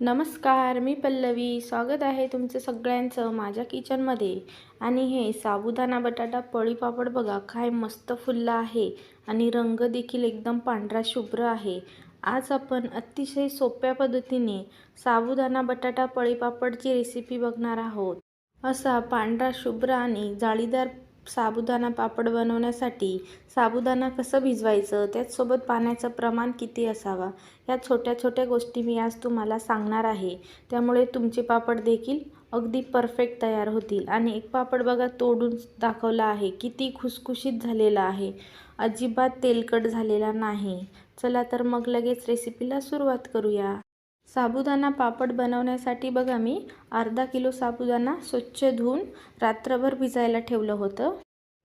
नमस्कार मी पल्लवी. स्वागत आहे तुमचं सगळ्यांचं माझ्या किचनमध्ये. आणि हे साबुदाणा बटाटा पळी पापड बघा काय मस्त फुलला आहे. आणि रंग देखील एकदम पांढरा शुभ्र आहे. आज आपण अतिशय सोप्या पद्धतीने साबुदाणा बटाटा पळी पापडची रेसिपी बघणार आहोत. असा पांढरा शुभ्र आणि जाळीदार साबुदाणा पापड बनवण्यासाठी साबुदाणा कसं भिजवायचं? त्याचसोबत पाण्याचं प्रमाण किती असावा? या छोट्या छोट्या गोष्टी मी आज तुम्हाला सांगणार आहे. त्यामुळे तुमचे पापड देखील अगदी परफेक्ट तयार होतील. आणि एक पापड बघा तोडून दाखवला आहे. किती खुसखुशीत झालेला आहे. अजिबात तेलकट झालेला नाही. चला तर मग लगेच रेसिपीला सुरुवात करूया. साबुदाणा पापड बनवण्यासाठी बघा मी अर्धा किलो साबुदाणा स्वच्छ धुवून रात्रभर भिजायला ठेवलं होतं.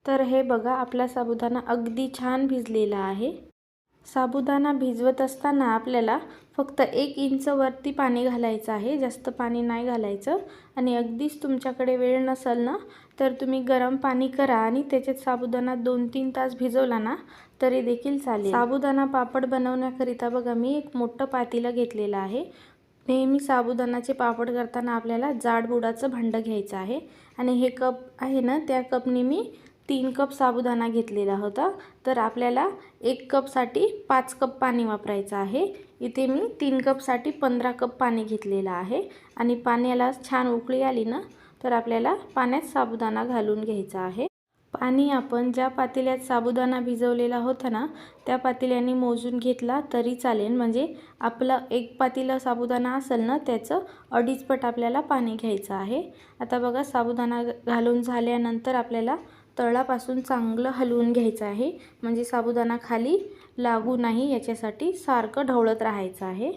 तर हे बघा आपला साबुदाणा अगदी छान भिजलेला आहे. साबुदाणा भिजवत असताना आपल्याला फक्त एक इंच वरती पाणी घालायचं आहे. जास्त पाणी नाही घालायचं. आणि अगदीच तुमच्याकडे वेळ नसेल ना तर तुम्ही गरम पाणी करा आणि त्याच्यात साबुदाणा दोन तीन तास भिजवला ना तरी देखील चालेल. साबुदाणा पापड बनवण्याकरिता बघा मी एक मोठं पातीला घेतलेलं आहे. नेहमी साबुदाणाचे पापड करताना आपल्याला जाड बुडाचं भांडं घ्यायचं आहे. आणि हे कप आहे ना त्या कपने मी तीन कप साबुदाणा घेतलेला होता. तर आपल्याला एक कपसाठी पाच कप पाणी वापरायचं आहे. इथे मी तीन कपसाठी पंधरा कप पाणी घेतलेलं आहे. आणि पाण्याला छान उकळी आली ना तर आपल्याला पाण्यात साबुदाणा घालून घ्यायचा आहे. पाणी आपण ज्या पातेल्यात साबुदाणा भिजवलेला होता ना त्या पातेल्याने मोजून घेतला तरी चालेल. म्हणजे आपलं एक पातेलं साबुदाणा असेल ना त्याचं अडीचपट आपल्याला पाणी घ्यायचं आहे. आता बघा साबुदाणा घालून झाल्यानंतर आपल्याला तळापासून चांगलं हलवून घ्यायचं आहे. म्हणजे साबुदाणा खाली लागू नाही याच्यासाठी सारखं ढवळत राहायचं आहे.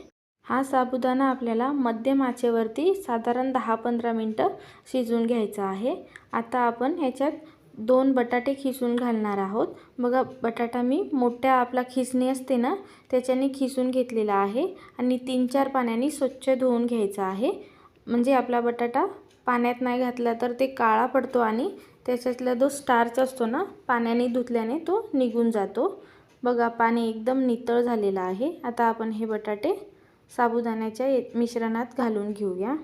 हा साबुदाणा आपल्याला मध्यम आचेवरती साधारण दहा पंधरा मिनटं शिजवून घ्यायचा आहे. आता आपण ह्याच्यात दोन बटाटे खिसून घालणार आहोत. बघा बटाटा मी मोठ्या आपला खिसणी असते ना त्याच्याने खिसून घेतलेला आहे आणि तीन चार पाण्याने स्वच्छ धुवून घ्यायचा आहे. म्हणजे आपला बटाटा पाण्यात नाही घातला तर ते काळा पडतो आणि त्याच्यातला जो स्टार्च असतो ना पाण्याने धुतल्याने तो निघून जातो. बघा पाणी एकदम नितळ झालेलं आहे. आता आपण हे बटाटे साबुदाण्याच्या मिश्रणात घालून घेऊया.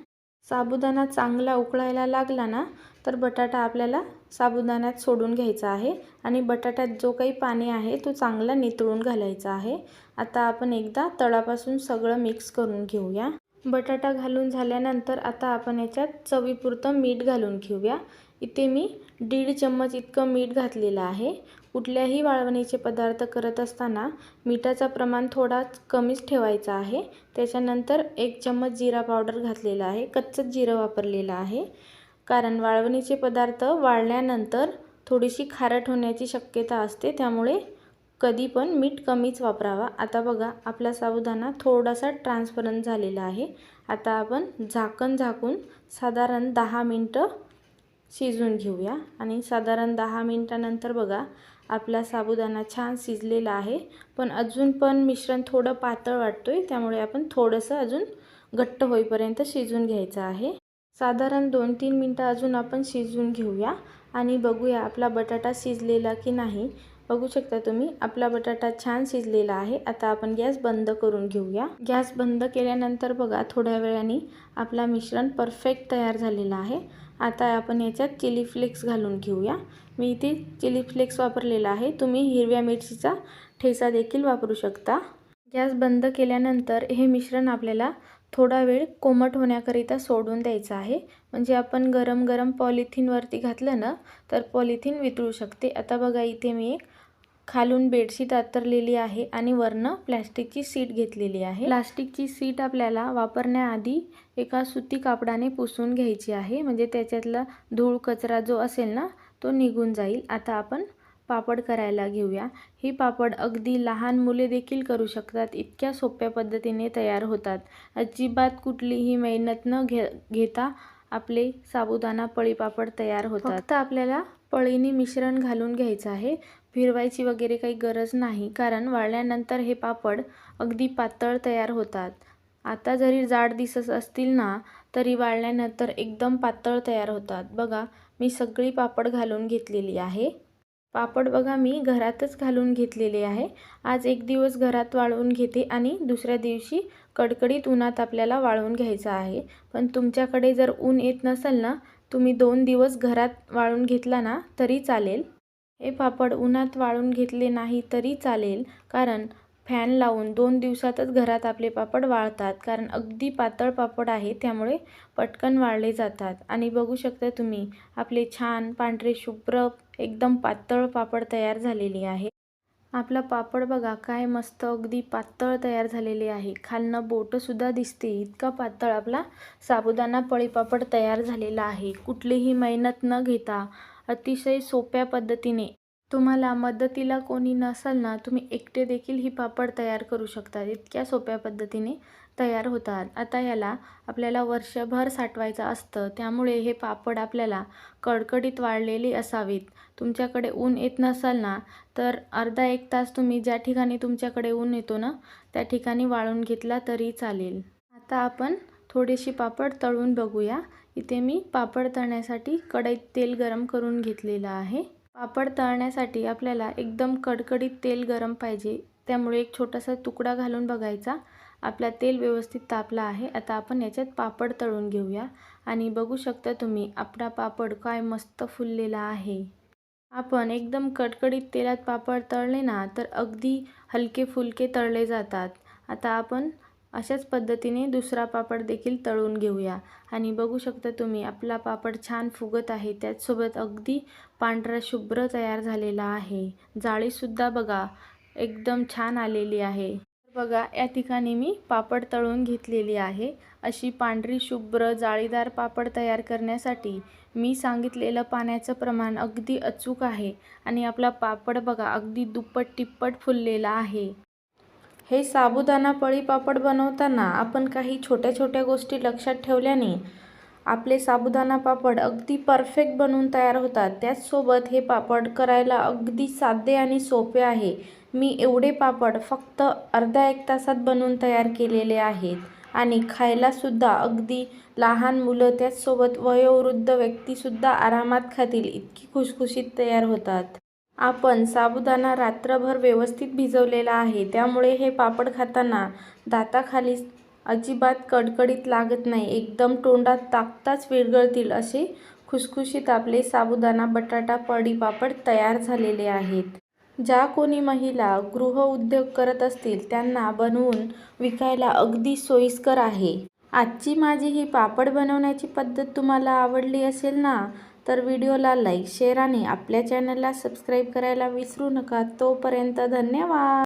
साबुदाणा चांगला उकळायला लागला ना तर बटाटा आपल्याला साबुदाण्यात सोडून घ्यायचा आहे आणि बटाट्यात जो काही पाणी आहे तो चांगला नितळून घालायचा आहे. आता आपण एकदा तळापासून सगळं मिक्स करून घेऊया. बटाटा घालून झाल्यानंतर आता आपण याच्यात चवीपुरतं मीठ घालून घेऊया. इथे मी दीड चम्मच इतकं मीठ घातलेलं आहे. कुठल्याही वाळवणीचे पदार्थ करत असताना मिठाचं प्रमाण थोडा कमीच ठेवायचं आहे. त्याच्यानंतर एक चम्मच जिरा पावडर घातलेला आहे. कच्चंच जिरं वापरलेलं आहे. कारण वाळवणीचे पदार्थ वाळल्यानंतर थोडीशी खारट होण्याची शक्यता असते. त्यामुळे कधी पण मीठ कमीच वापरावा. आता बघा आपला साबुदाणा थोडासा ट्रान्सपरंट झालेला आहे. आता आपण झाकण झाकून साधारण दहा मिनटं शिजवून घेऊया. आणि साधारण दहा मिनटानंतर बघा आपला साबुदाणा छान शिजलेला आहे. पण अजून पण मिश्रण थोडं पातळ वाटतो आहे त्यामुळे आपण थोडंसं अजून घट्ट होईपर्यंत शिजवून घ्यायचं आहे. साधारण दोन तीन मिनटं अजून आपण शिजवून घेऊया. आणि बघूया आपला बटाटा शिजलेला की नाही. बघू शकता तुम्ही आपला बटाटा छान शिजलेला आहे. आता आपण गॅस बंद करून घेऊया. गॅस बंद केल्यानंतर बघा थोड्या वेळाने आपला मिश्रण परफेक्ट तयार झालेला आहे. आता आपण याच्यात चिली फ्लेक्स घालून घेऊया. मी इथे चिली फ्लेक्स वापरलेला आहे. तुम्ही हिरव्या मिरचीचा ठेचा देखील वापरू शकता. गॅस बंद केल्यानंतर हे मिश्रण आपल्याला थोडा वेळ कोमट होण्याकरिता सोडून द्यायचं आहे. म्हणजे आपण गरम गरम पॉलिथिनवरती घातलं ना तर पॉलिथिन वितळू शकते. आता बघा इथे मी एक खालून बेडशीट आतरलेली आहे आणि वरनं प्लॅस्टिकची सीट घेतलेली आहे. प्लास्टिकची सीट आपल्याला वापरण्याआधी एका सुती कापडाने पुसून घ्यायची आहे. म्हणजे त्याच्यातला धूळ कचरा जो असेल ना तो निघून जाईल. आता आपण पापड करायला घेऊया. ही पापड अगदी लहान मुले देखील करू शकतात. इतक्या सोप्या पद्धतीने तयार होतात. अजिबात कुठलीही मेहनत न घे घेता आपले साबुदाणा पळी पापड तयार होतात. फक्त आपल्याला पळीने मिश्रण घालून घ्यायचं आहे. फिरवायची वगैरे काही गरज नाही कारण वाळल्यानंतर हे पापड अगदी पातळ तयार होतात. आता जरी जाड दिसत असतील ना तरी वाळल्यानंतर एकदम पातळ तयार होतात. बघा मी सगळी पापड घालून घेतलेली आहे. पापड बघा मी घरातच घालून घेतलेले आहे. आज एक दिवस घरात वाळवून घेते आणि दुसऱ्या दिवशी कडकडीत उन्हात आपल्याला वाळवून घ्यायचं आहे. पण तुमच्याकडे जर ऊन येत नसेल ना तुम्ही दोन दिवस घरात वाळून घेतला ना तरी चालेल. हे पापड उन्हात वाळून घेतले नाही तरी चालेल कारण फॅन लावून दोन दिवसातच घरात आपले पापड वाळतात कारण अगदी पातळ पापड आहे त्यामुळे पटकन वाळले जातात. आणि बघू शकता तुम्ही आपले छान पांढरे शुभ्र एकदम पातळ पापड तयार झालेली आहे. आपला पापड बघा काय मस्त अगदी पातळ तयार झालेले आहे. खालनं बोटंसुद्धा दिसते इतका पातळ आपला साबुदाणा पळीपापड तयार झालेला आहे. कुठलीही मेहनत न घेता अतिशय सोप्या पद्धतीने. तुम्हाला मदतीला कोणी नसाल ना तुम्ही एकटे देखील ही पापड तयार करू शकता इतक्या सोप्या पद्धतीने तयार होतात. आता याला आपल्याला वर्षभर साठवायचं असतं. त्यामुळे हे पापड आपल्याला कडकडीत वाळलेले असावेत. तुमच्याकडे ऊन येत नसाल ना तर अर्धा एक तास तुम्ही ज्या ठिकाणी तुमच्याकडे ऊन येतो ना त्या ठिकाणी वाळून घेतला तरी चालेल. आता आपण थोडीशी पापड तळून बघूया. इथे मी पापड तळण्यासाठी कढईत तेल गरम करून घेतलेलं आहे. पापड तळण्यासाठी आपल्याला एकदम कडकडीत तेल गरम पाहिजे त्यामुळे एक छोटासा तुकडा घालून बघायचा. आपला तेल व्यवस्थित तापला आहे आता आपण याच्यात पापड तळून घेऊया. आणि बघू शकता तुम्ही आपला पापड काय मस्त फुललेला आहे. आपण एकदम कडकडीत तेलात पापड तळले ना तर अगदी हलके फुलके तळले जातात. आता आपण अशाच पद्धतीने दुसरा पापड देखील तळून घेऊया. आणि बघू शकता तुम्ही आपला पापड छान फुगत आहे. त्याचसोबत अगदी पांढरा शुभ्र तयार झालेला आहे. जाळीसुद्धा बघा एकदम छान आलेली आहे. बघा या ठिकाणी मी पापड तळून घेतलेली आहे. अशी पांढरी शुभ्र जाळीदार पापड तयार करण्यासाठी मी सांगितलेलं पाण्याचं प्रमाण अगदी अचूक आहे. आणि आपला पापड बघा अगदी दुप्पट तिप्पट फुललेला आहे. हे साबुदाणा पळी पापड बनवताना आपण काही छोट्या छोट्या गोष्टी लक्षात ठेवल्याने आपले साबुदाणा पापड अगदी परफेक्ट बनवून तयार होतात. त्याचसोबत हे पापड करायला अगदी साधे आणि सोपे आहे. मी एवढे पापड फक्त अर्ध्या एक तासात बनवून तयार केलेले आहेत आणि खायलासुद्धा अगदी लहान मुलं त्याचसोबत वयोवृद्ध व्यक्तीसुद्धा आरामात खातील इतकी खुशखुशीत तयार होतात. आपण साबुदाणा रात्रभर व्यवस्थित भिजवलेला आहे त्यामुळे हे पापड खाताना दाताखाली अजिबात कडकडीत लागत नाही. एकदम तोंडात टाकताच विरघळतील असे खुसखुशीत आपले साबुदाणा बटाटा पडी पापड तयार झालेले आहेत. ज्या कोणी महिला गृहउद्योग करत असतील त्यांना बनवून विकायला अगदी सोयीस्कर आहे. आजची माझी ही पापड बनवण्याची पद्धत तुम्हाला आवडली असेल ना? तर व्हिडिओला लाईक शेअर आणि आपल्या चॅनलला सबस्क्राईब करायला विसरू नका. तोपर्यंत धन्यवाद.